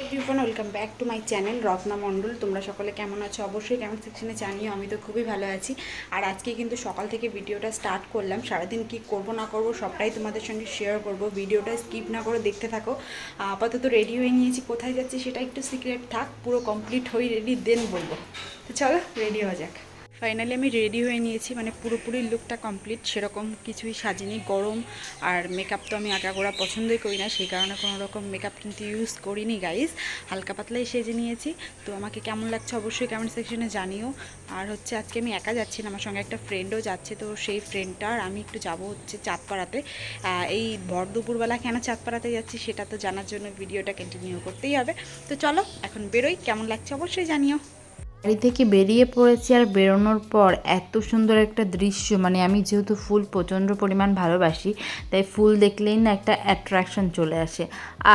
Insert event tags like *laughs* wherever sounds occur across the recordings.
Everyone, welcome back to my channel Ratna Mondal. তোমরা সকলে কেমন আছো? অবশ্যই কেমন সেকশনে জানিও, আমি তো খুবই ভালো আছি। আর আজকে কিন্তু সকাল থেকে ভিডিওটা স্টার্ট করলাম। সারাদিন কি করব, না করব, সবটাই তোমাদের সঙ্গে শেয়ার করব। ভিডিওটা স্কিপ না করে দেখতে থাকো। আপাতত রেডি হয়ে নিয়েছি। কোথায় যাচ্ছি সেটা একটু সিক্রেট থাক, পুরো কমপ্লিট হয়ে রেডি দেন বলব। তো চলো রেডি হওয়া যাক। ফাইনালি আমি রেডি হয়ে নিয়েছি মানে পুরোপুরি লুকটা কমপ্লিট, সেরকম কিছুই সাজিনি, গরম আর মেকআপ তো আমি আগাগোড়া পছন্দই করি না, সেই কারণে কোনো রকম মেকআপ কিন্তু ইউজ করিনি গাইজ হালকা পাতলাই সেজে নিয়েছি, তো আমাকে কেমন লাগছে অবশ্যই কমেন্ট সেকশনে জানিও। আর হচ্ছে আজকে আমি একা যাচ্ছি না, আমার সঙ্গে একটা ফ্রেন্ডও যাচ্ছে, তো সেই ফ্রেন্ডটা আর আমি একটু যাব হচ্ছে চাঁদপাড়াতে। এই ভর দুপুরবেলা কেন চাঁদপাড়াতে যাচ্ছি সেটা তো জানার জন্য ভিডিওটা কন্টিনিউ করতেই হবে। তো চলো, এখন বেরোই, কেমন লাগছে অবশ্যই জানিও। বাড়ি থেকে বেরিয়ে পড়েছি আর বেরোনোর পর এত সুন্দর একটা দৃশ্য। মানে আমি যেহেতু ফুল প্রচণ্ড পরিমাণ ভালোবাসি, তাই ফুল দেখলেই না একটা অ্যাট্রাকশন চলে আসে।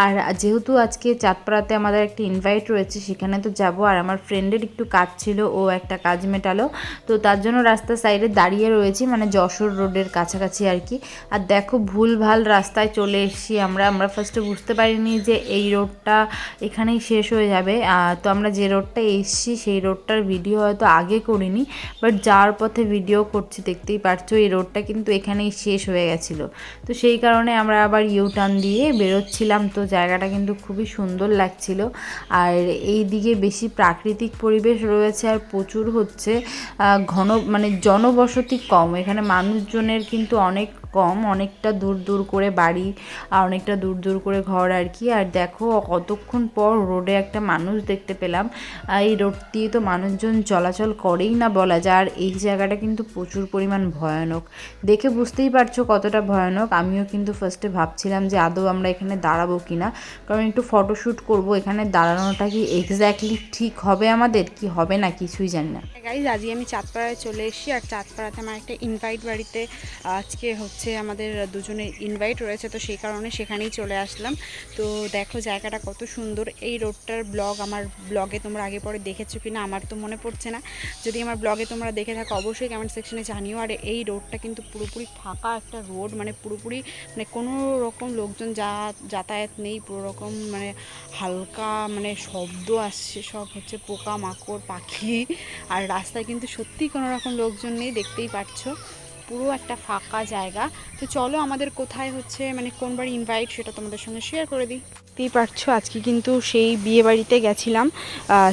আর যেহেতু আজকে চাঁদপাড়াতে আমাদের একটা ইনভাইট রয়েছে, সেখানে তো যাব। আর আমার ফ্রেন্ডের একটু কাজ ছিল, ও একটা কাজ মেটালো। তো তার জন্য রাস্তার সাইডে দাঁড়িয়ে রয়েছি মানে যশোর রোডের কাছাকাছি আর কি। আর দেখো ভুল ভালো রাস্তায় চলে এসেছি আমরা। আমরা ফার্স্টে বুঝতে পারিনি যে এই রোডটা এখানেই শেষ হয়ে যাবে। তো আমরা যে রোডটা এসেছি, সেই রোডটার ভিডিও হয়তো আগে করিনি বাট যাওয়ার পথে ভিডিও করছি, দেখতেই পারছ, এই রোডটা কিন্তু এখানেই শেষ হয়ে গেছিল। তো সেই কারণে আমরা আবার ইউ টার্ন দিয়ে বেরোচ্ছিলাম, তো জায়গাটা কিন্তু খুবই সুন্দর লাগছিল। আর এই দিকে বেশি প্রাকৃতিক পরিবেশ রয়েছে আর প্রচুর হচ্ছে ঘন মানে জনবসতি কম। এখানে মানুষজনের কিন্তু অনেক কম, অনেকটা দূর দূর করে বাড়ি, আর অনেকটা দূর দূর করে ঘর আর কি। আর দেখো, কতক্ষণ পর রোডে একটা মানুষ দেখতে পেলাম। এই রোড দিয়ে তো মানুষজন চলাচল করেই না বলা যায়। আর এই জায়গাটা কিন্তু প্রচুর পরিমাণ ভয়ানক। দেখে বুঝতেই পারছ কতটা ভয়ানক। আমিও কিন্তু ফার্স্টে ভাবছিলাম যে আদৌ আমরা এখানে দাঁড়াবো কি না কারণ একটু ফটোশ্যুট করব, এখানে দাঁড়ানোটা কি এক্স্যাক্টলি ঠিক হবে আমাদের? কি হবে না কিছুই জানি না। গাইজ আজকে আমি চাঁদপাড়ায় চলে এসেছি। আর চাঁদপাড়াতে আমার একটা ইনভাইট বাড়িতে আজকে হচ্ছে আমাদের দুজনের ইনভাইট রয়েছে, তো সেই কারণে সেখানেই চলে আসলাম। তো দেখো জায়গাটা কত সুন্দর। এই রোডটার ব্লগ আমার ব্লগে তোমরা আগে পরে দেখেছ কি না আমার তো মনে পড়ছে না। যদি আমার ব্লগে তোমরা দেখে থাকো, অবশ্যই কমেন্ট সেকশনে জানিও। আর এই রোডটা কিন্তু পুরোপুরি ফাঁকা একটা রোড মানে পুরোপুরি মানে কোনো রকম লোকজন যা, যাতায়াত নেই, পুরো রকম মানে হালকা মানে শব্দ আসছে, সব হচ্ছে পোকা মাকড় পাখি। আর রাস্তায় কিন্তু সত্যি কোনো রকম লোকজন নেই, দেখতেই পাচ্ছো পুরো একটা ফাঁকা জায়গা। তো চলো আমাদের কোথায় হচ্ছে মানে কোন বাড়ি ইনভাইট সেটা তোমাদের সঙ্গে শেয়ার করে দিই। দেখতেই পারছ আজকে কিন্তু সেই বিয়ে বাড়িতে গেছিলাম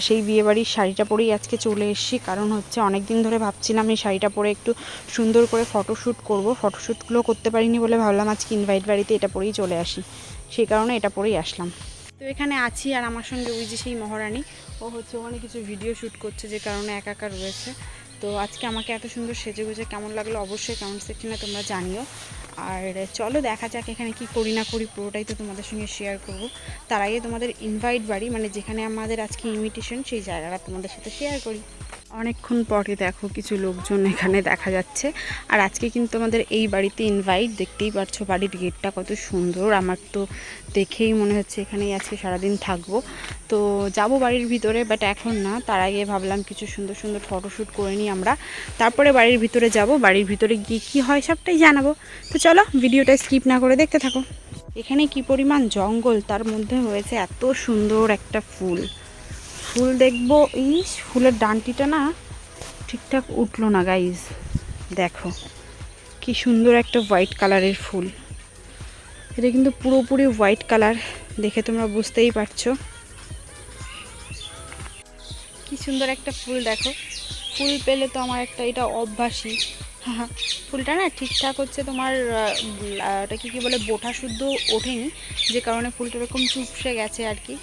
সেই বিয়ে বাড়ির শাড়িটা পরেই আজকে চলে এসেছি। কারণ হচ্ছে অনেক দিন ধরে ভাবছিলাম এই শাড়িটা পরে একটু সুন্দর করে ফটোশ্যুট করব। ফটোশ্যুটগুলো করতে পারিনি বলে ভাবলাম আজকে ইনভাইট বাড়িতে এটা পরেই চলে আসি। সেই কারণে এটা পরেই আসলাম। তো এখানে আছি আর আমার সঙ্গে ওই যে সেই মহারানী। ও হচ্ছে ওখানে কিছু ভিডিও শ্যুট করছে, যে কারণে একা একা রয়েছে। তো আজকে আমাকে এত সুন্দর সেজে গুজে কেমন লাগল অবশ্যই কমেন্ট সেকশনে তোমরা জানিও। আর চলো দেখা যাক এখানে কি করি না করি, পুরোটাই তো তোমাদের সঙ্গে শেয়ার করব। তার আগে তোমাদের ইনভাইট বাড়ি মানে যেখানে আমাদের আজকে ইনভিটেশন সেই জায়গাটা তোমাদের সাথে শেয়ার করি। অনেকক্ষণ পরে দেখো কিছু লোকজন এখানে দেখা যাচ্ছে। আর আজকে কিন্তু আমাদের এই বাড়িতে ইনভাইট দেখতেই পাচ্ছ বাড়ির গেটটা কত সুন্দর। আমার তো দেখেই মনে হচ্ছে এখানেই আজকে সারাদিন থাকব। তো যাব বাড়ির ভিতরে বাট এখন না, তার আগে ভাবলাম কিছু সুন্দর সুন্দর ফটোশ্যুট করে নিই আমরা। তারপরে বাড়ির ভিতরে যাব, বাড়ির ভিতরে গিয়ে কী হয় সবটাই জানাব। তো চলো, ভিডিওটা স্কিপ না করে দেখতে থাকো। এখানে কি পরিমাণ জঙ্গল, তার মধ্যে হয়েছে এত সুন্দর একটা ফুল। ফুল দেখব। এই ফুলের ডান্টিটা না ঠিকঠাক উঠল না গাইজ দেখো, কি সুন্দর একটা হোয়াইট কালারের ফুল। এটা কিন্তু পুরোপুরি হোয়াইট কালার দেখে তোমরা বুঝতেই পারছ। কি সুন্দর একটা ফুল, দেখো। ফুল পেলে তো আমার একটা এটা অভ্যাসই। ফুলটা না ঠিকঠাক হচ্ছে তোমার ওটা কি কি বলে বোটা শুদ্ধ ওঠেনি, যে কারণে ফুলটা এরকম চুপসে গেছে আর কি।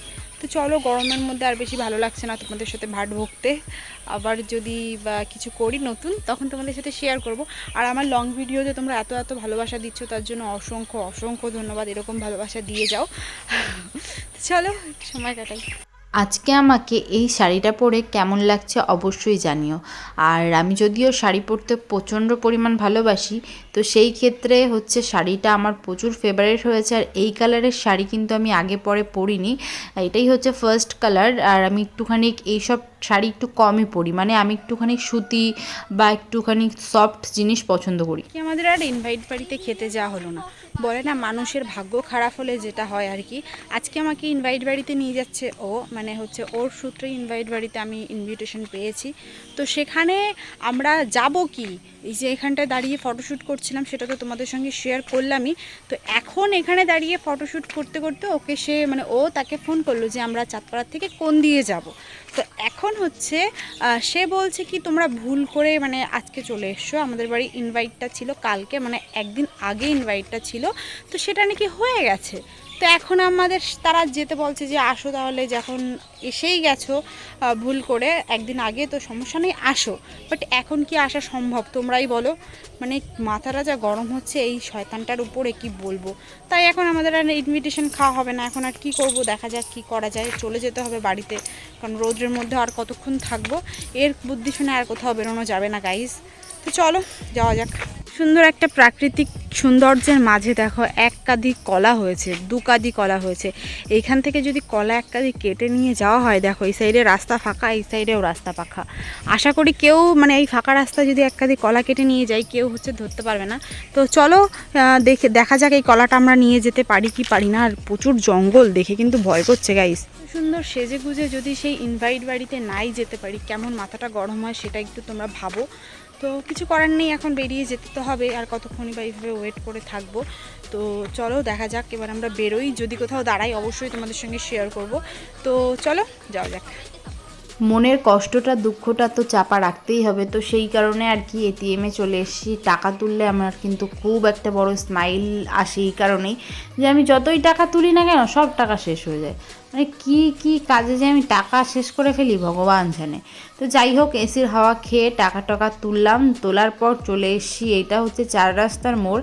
তো চলো, গরমের মধ্যে আর বেশি ভালো লাগছে না তোমাদের সাথে ভাট ভুগতে। আবার যদি, বা কিছু করি নতুন, তখন তোমাদের সাথে শেয়ার করব। আর আমার লং ভিডিওতে তোমরা এত এত ভালোবাসা দিচ্ছ, তার জন্য অসংখ্য অসংখ্য ধন্যবাদ, এরকম ভালোবাসা দিয়ে যাও। *laughs* চলো, সময় কাটাই। আজকে আমাকে এই শাড়িটা পরে কেমন লাগছে অবশ্যই জানিও। আর আমি যদিও শাড়ি পরতে প্রচণ্ড পরিমাণ ভালোবাসি, তো সেই ক্ষেত্রে হচ্ছে শাড়িটা আমার প্রচুর ফেভারিট হয়েছে। আর এই কালারের শাড়ি কিন্তু আমি আগে পরে পরিনি। এটাই হচ্ছে ফার্স্ট কালার আর আমি একটুখানি এইসব শাড়ি একটু কমই পরি। মানে আমি একটুখানি সুতি বা একটুখানি সফট জিনিস পছন্দ করি। আমাদের আর ইনভাইট বাড়িতে খেতে যাওয়া হলো না। বলে না, মানুষের ভাগ্য খারাপ হলে যেটা হয় আর কি। আজকে আমাকে ইনভাইট বাড়িতে নিয়ে যাচ্ছে ও মানে হচ্ছে ওর সূত্রে ইনভাইট বাড়িতে আমি ইনভিটেশন পেয়েছি। তো সেখানে আমরা যাব কি? এই যে এখানটায় দাঁড়িয়ে ফটোশ্যুট করছিলাম, সেটা তো তোমাদের সঙ্গে শেয়ার করলামই। তো এখন এখানে দাঁড়িয়ে ফটোশ্যুট করতে করতে ওকে সে মানে ও তাকে ফোন করল যে আমরা চাঁদপাড়ার থেকে কোন দিয়ে যাব। তো এখন হচ্ছে সে বলছে কি, তোমরা ভুল করে মানে আজকে চলে এসছো। আমাদের বাড়ি ইনভাইটটা ছিল কালকে মানে একদিন আগে ইনভাইটটা ছিল। তো সেটা নাকি হয়ে গেছে। তো এখন আমাদের তারা যেতে বলছে যে আসো তাহলে যখন এসেই গেছো ভুল করে, একদিন আগে তো সমস্যা নেই, আসো। বাট এখন কি আসা সম্ভব? তোমরাই বলো। মানে মাথাটা যা গরম হচ্ছে, এই শয়তানটার উপরে কি বলব? তাই এখন আমাদের আর ইনভিটেশন খাওয়া হবে না। এখন আর কি করব? দেখা যাক কি করা যায়। চলে যেতে হবে বাড়িতে। কারণ রোদ্রের মধ্যে আর কতক্ষণ থাকব? এর বুদ্ধি শুনে আর কোথাও বেরোনো যাবে না গাইজ তো চলো, যাওয়া যাক। সুন্দর একটা প্রাকৃতিক সৌন্দর্যের মাঝে দেখো, এক কাদি কলা হয়েছে দু কাদি কলা হয়েছে। এইখান থেকে যদি কলা এক কাদি কেটে নিয়ে যাওয়া হয়, দেখো এই সাইডে রাস্তা ফাঁকা, এই সাইডেও রাস্তা ফাঁকা আশা করি কেউ মানে এই ফাঁকা রাস্তা যদি এক কাদি কলা কেটে নিয়ে যাই কেউ হচ্ছে ধরতে পারবে না। তো চলো দেখে, দেখা যাক এই কলাটা আমরা নিয়ে যেতে পারি কি পারি না। আর প্রচুর জঙ্গল দেখে কিন্তু ভয় করছে গাইস সুন্দর সেজে গুজে যদি সেই ইনভাইট বাড়িতে নাই যেতে পারি, কেমন মাথাটা গরম হয় সেটা একটু তোমরা ভাবো। তো কিছু করার নেই, এখন বেরিয়ে যেতে তো হবে, আর কতক্ষণই বা এইভাবে ওয়েট করে থাকব। তো চলো, দেখা যাক, এবার আমরা বেরোই। যদি কোথাও দাঁড়াই, অবশ্যই তোমাদের সঙ্গে শেয়ার করব। তো চলো, যাওয়া যাক। মনের কষ্টটা, দুঃখটা তো চাপা রাখতেই হবে। তো সেই কারণে আর কি এটিএমে চলে এসেছি। টাকা তুললে আমার কিন্তু খুব একটা বড় স্মাইল আসে এই কারণেই। যে আমি যতই টাকা তুলি না কেন, সব টাকা শেষ হয়ে যায়। মানে কি কি কাজে যে আমি টাকা শেষ করে ফেলি ভগবান জানে। তো যাই হোক, এসির হাওয়া খেয়ে টাকা টাকা তুললাম, তোলার পর চলে এসেছি। এইটা হচ্ছে চার রাস্তার মোড়।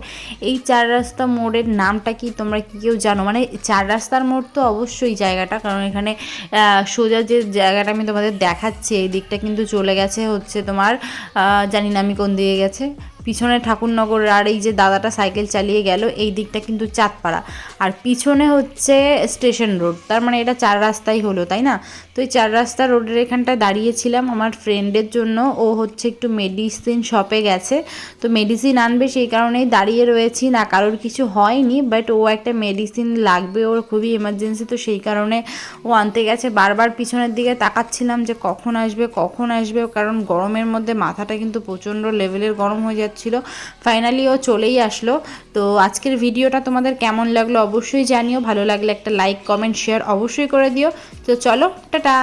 এই চার রাস্তা মোড়ের নামটা কি তোমরা কি কেউ জানো? মানে চার রাস্তার মোড় তো অবশ্যই জায়গাটা, কারণ এখানে সোজা যে জায়গাটা আমি তোমাদের দেখাচ্ছি, এই দিকটা কিন্তু চলে গেছে হচ্ছে তোমার জানি না আমি কোন দিকে গেছে। পিছনে ঠাকুরনগর আর এই যে দাদাটা সাইকেল চালিয়ে গেল, এই দিকটা কিন্তু চাঁদপাড়া। আর পিছনে হচ্ছে স্টেশন রোড, তার মানে এটা চার রাস্তাই হলো, তাই না? তো এই চার রাস্তা রোডের এখানটায় দাঁড়িয়েছিলাম আমার ফ্রেন্ডের জন্য, ও হচ্ছে একটু মেডিসিন শপে গেছে। তো মেডিসিন আনবে সেই কারণেই দাঁড়িয়ে রয়েছি, না কারোর কিছু হয়নি বাট ও একটা মেডিসিন লাগবে, ওর খুবই এমার্জেন্সি তো সেই কারণে ও আনতে গেছে। বারবার পিছনের দিকে তাকাচ্ছিলাম যে কখন আসবে কখন আসবে, কারণ গরমের মধ্যে মাথাটা কিন্তু প্রচণ্ড লেভেলের গরম হয়ে যাচ্ছিল ফাইনালি ও চলেই আসলো। তো আজকের ভিডিওটা তোমাদের কেমন লাগল অবশ্যই জানিও। ভালো লাগলে একটা লাইক কমেন্ট শেয়ার অবশ্যই করে দিও। তো চলো, টাটা!